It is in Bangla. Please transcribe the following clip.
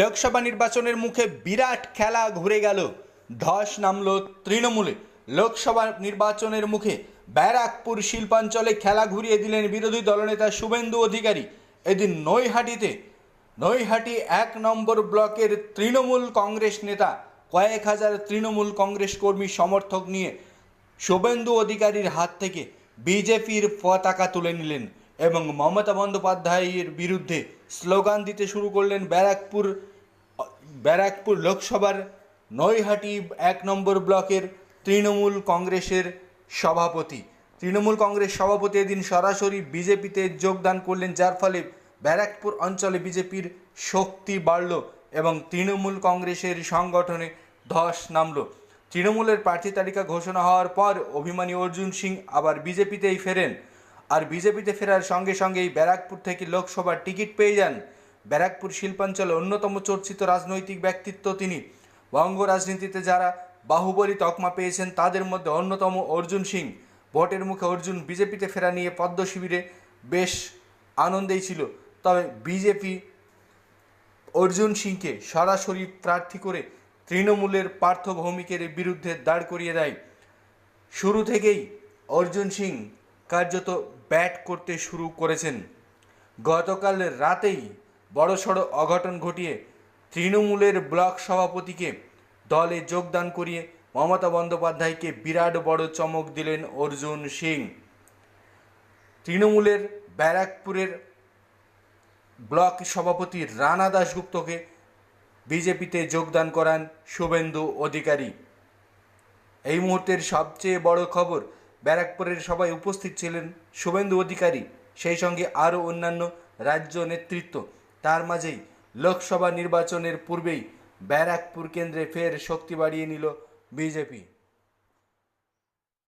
লোকসভা নির্বাচনের মুখে বিরাট খেলা ঘুরে গেল। ধস নামল তৃণমূলে। লোকসভা নির্বাচনের মুখে ব্যারাকপুর শিল্পাঞ্চলে খেলা ঘুরিয়ে দিলেন বিরোধী দলনেতা শুভেন্দু অধিকারী। এদিন নৈহাটিতে, নৈহাটি এক নম্বর ব্লকের তৃণমূল কংগ্রেস নেতা, কয়েক হাজার তৃণমূল কংগ্রেস কর্মী সমর্থক নিয়ে শুভেন্দু অধিকারীর হাত থেকে বিজেপির পতাকা তুলে নিলেন। এবং মমতা বন্দ্যোপাধ্যায়ের বিরুদ্ধে স্লোগান দিতে শুরু করলেন ব্যারাকপুর ব্যারাকপুর লোকসভার নৈহাটি এক নম্বর ব্লকের তৃণমূল কংগ্রেসের সভাপতি। তৃণমূল কংগ্রেস সভাপতি এদিন সরাসরি বিজেপিতে যোগদান করলেন, যার ফলে ব্যারাকপুর অঞ্চলে বিজেপির শক্তি বাড়ল এবং তৃণমূল কংগ্রেসের সংগঠনে ধস নামল। তৃণমূলের প্রার্থী তালিকা ঘোষণা হওয়ার পর অভিমানী অর্জুন সিং আবার বিজেপিতেই ফেরেন। আর বিজেপিতে ফেরার সঙ্গে সঙ্গেই ব্যারাকপুর থেকে লোকসভার টিকিট পেয়ে যান। ব্যারাকপুর শিল্পাঞ্চলে অন্যতম চর্চিত রাজনৈতিক ব্যক্তিত্ব তিনি। বঙ্গ রাজনীতিতে যারা বাহুবলী তকমা পেয়েছেন, তাদের মধ্যে অন্যতম অর্জুন সিং। ভোটের মুখে অর্জুন বিজেপিতে ফেরা নিয়ে পদ্ম শিবিরে বেশ আনন্দেই ছিল। তবে বিজেপি অর্জুন সিংকে সরাসরি প্রার্থী করে তৃণমূলের পার্থ ভৌমিকের বিরুদ্ধে দাঁড় করিয়ে দেয়। শুরু থেকেই অর্জুন সিং কার্যত ব্যাট করতে শুরু করেছেন। গতকাল রাতেই বড়সড় অঘটন ঘটিয়ে তৃণমূলের ব্লক সভাপতিকে দলে যোগদান করিয়ে মমতা বন্দ্যোপাধ্যায়কে বিরাট বড় চমক দিলেন অর্জুন সিং। তৃণমূলের ব্যারাকপুরের ব্লক সভাপতি রানা দাশগুপ্তকে বিজেপিতে যোগদান করান শুভেন্দু অধিকারী। এই মুহূর্তের সবচেয়ে বড় খবর ব্যারাকপুরের সবাই উপস্থিত ছিলেন শুভেন্দু অধিকারী, সেই সঙ্গে আরও অন্যান্য রাজ্য নেতৃত্ব। তার মাঝেই লোকসভা নির্বাচনের পূর্বেই ব্যারাকপুর কেন্দ্রে ফের শক্তি বাড়িয়ে নিল বিজেপি।